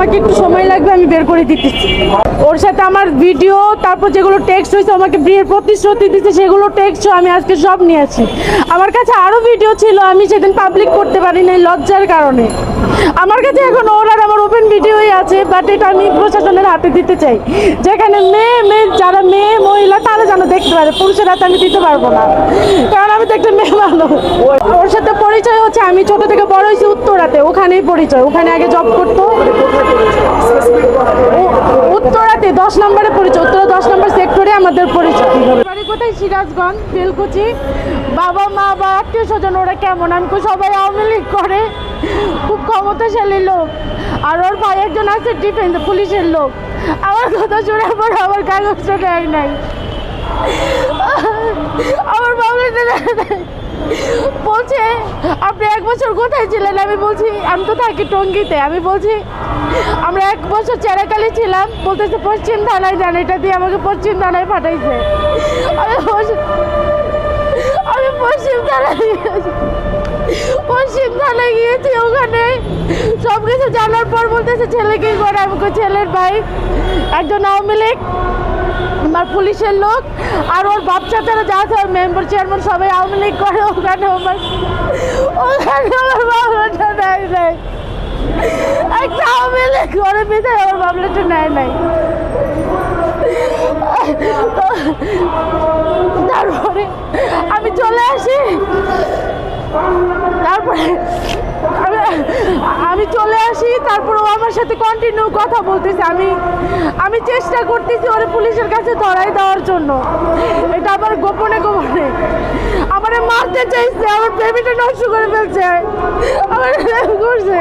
আমাকে একটু সময় লাগবে, আমি বের করে দিতেছি। ওর সাথে আমার ভিডিও তারপর যেগুলো টেক্সট হয়েছে আমাকে বিয়ের প্রতিশ্রুতি দিতে সেগুলো টেক্সট আমি আজকে সব নিয়ে নিয়েছি আমার কাছে আরও ভিডিও ছিল, আমি সেদিন পাবলিক করতে পারি নাই লজ্জার কারণে। আমার কাছে এখন ওর আর আমার ওপেন ভিডিওই আছে বাট এটা আমি প্রশাসনের হাতে দিতে চাই। যেখানে মেয়ে মেয়ে, যারা মেয়ে, মহিলা, তারা যেন দেখতে পারে, পুরুষের হাতে আমি দিতে পারব না। কারণ আমি তো একটা মেয়ে মানুষ। ওর সাথে পরিচয় হচ্ছে, আমি ছোট থেকে বড় হয়েছি উত্তরাতে, ওখানেই পরিচয়, ওখানে আগে জব করতো। উত্তরাতে দশ নম্বরে পরিচয়, উত্তরা দশ নম্বর সেক্টরে আমাদের পরিচয়। বাড়ি কোথায়? সিরাজগঞ্জ, বেলকুচি। বাবা, মা বা আত্মীয় স্বজন, ওরা কেমন? আমি সবাই আওয়ামী লীগ করে। খুব ক্ষমতাশালী লোক। আর ওর ভাই একজন আছে ডিফেন্স পুলিশের লোক। আমার কথা শোনার পর আমার কাগজটা নেয় নাই আমার বাবুটা নেয় নাই বলছে আপনি এক বছর কোথায় ছিলেন? আমি বলছি, আমি তো থাকি টঙ্গিতে। আমি বলছি, আমরা এক বছর চেরাকালি ছিলাম। বলতেছে, পশ্চিম থানায় যান, এটা দিয়ে আমাকে পশ্চিম থানায় পাঠাইছে। আমি আমি পশ্চিম থানায় পশ্চিম থানায় গিয়েছি ওখানে। সব কিছু জানার পর বলতেছে ছেলে কি করে আমি ছেলের ভাই, একজন আওয়ামী লীগ। আমার পুলিশের লোক আর ওর বাচ্চা তারা যা আছে মেম্বার চেয়ারম্যান সবাই আওয়ামী লীগ করে, ওখানে আমার ওখানে আমার বাবলাটা নেয় নাই। একটা আওয়ামী লীগ করে বিধায় আমার বাবলাটা নেয় নাই। তারপরে আমি চলে আসি। তারপরে আমি তারপর আমার সাথে কন্টিনিউ কথা বলতেছে। আমি আমি চেষ্টা করতেছি ওরে পুলিশের কাছে ধরাই দেওয়ার জন্য। এটা আমার গোপনে গোপনে। আমারে মারতে চাইছে, আমার বেবিটা নষ্ট করে ফেলছে। আমার করছে।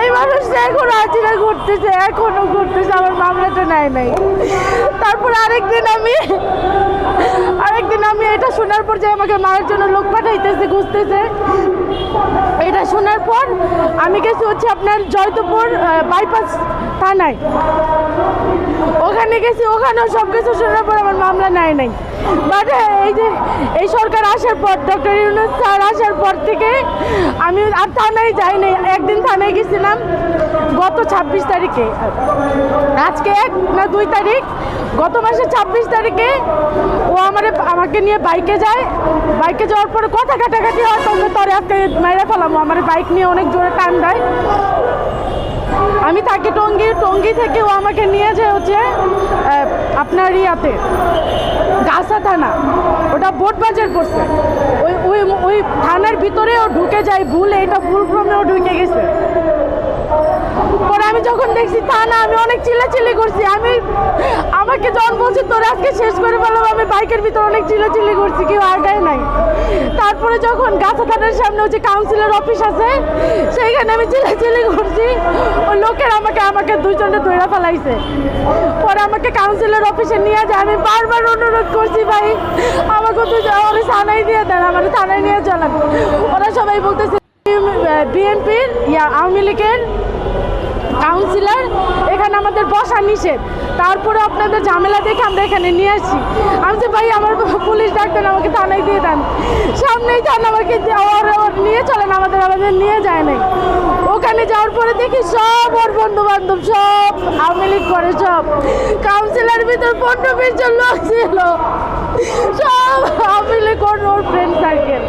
এই মানুষটা এখন হাজিরা করতেছে, এখনও করতেছে, আমার মামলাটা নেয় নাই। তারপর আরেকদিন আমি এটা শোনার পর যে আমাকে মারার জন্য লোক পাঠাইতেছে ঘুরতেছে এটা শোনার পর আমি গেছি হচ্ছে আপনার জয়তপুর বাইপাস থানায়। ওখানে গেছি, ওখানেও সব কিছু শোনার পর আমার মামলা নেয় নাই। বাট এই যে, এই সরকার আসার পর, ডক্টর ইউনুস স্যার আসার পর থেকে আমি আর থানায় যাই নাই, একদিন থানায় গেছিলাম গত ছাব্বিশ তারিখে। আজকে এক না দুই তারিখ, গত মাসের ছাব্বিশ তারিখে ও আমারে, আমাকে নিয়ে বাইকে যায়। বাইকে যাওয়ার পরে কথা কাটাকাটি হয়, তখন তরে আজকে মেরে ফেলাম। আমার বাইক নিয়ে অনেক জোরে টান দেয়। আমি থাকি টঙ্গি টঙ্গি থেকে ও আমাকে নিয়ে যায় হচ্ছে আপনার ইয়াতে, গাছা থানা। ওটা বোট বাজার করছে। ওই ওই ওই থানার ভিতরে ও ঢুকে যায় ভুল এটা ভুল ভ্রমে ও ঢুকে গেছে। পরে আমি যখন দেখছি থানা, আমি অনেক চিল্লাচিল্লি করছি। আমি যখন বলছে, তোর আজকে শেষ করে ফেলাম আমি বাইকের ভিতর অনেক চিল্লাচিল্লি করছি, কেউ আগায় নাই। তারপরে যখন গাছা থানার সামনে হচ্ছে কাউন্সিলর অফিস আছে, সেইখানে আমি চিল্লাচিল্লি করছি। ওই লোকের আমাকে আমাকে দুইজনে দৈরা ফেলাইছে। পরে আমাকে কাউন্সিলর অফিসে নিয়ে যায়, আমি বারবার অনুরোধ করছি, ভাই, আমাকে তো ওরা থানায় দিয়ে দেন আমার থানায় নিয়ে চলেন। ওরা সবাই বলতেছে বিএনপির ইয়া, আওয়ামী লীগের কাউন্সিলর, এখানে আমাদের বসা নিষেধ। তারপরে আপনাদের ঝামেলা দেখে আমরা এখানে নিয়ে আসি আমি যে ভাই, আমার পুলিশ ডাক্তার আমাকে থানায় দিয়ে দেন। সামনেই থানা আমাকে নিয়ে চলেন, আমাদের আমাদের নিয়ে যায় নাই। ওখানে যাওয়ার পরে দেখি সব ওর বন্ধু বান্ধব সব আওয়ামী লীগ করে, সব। কাউন্সিলর ভিতর পনেরো বিশ জন লোক ছিল। সব আওয়ামী লীগ ওর ফ্রেন্ড সার্কেল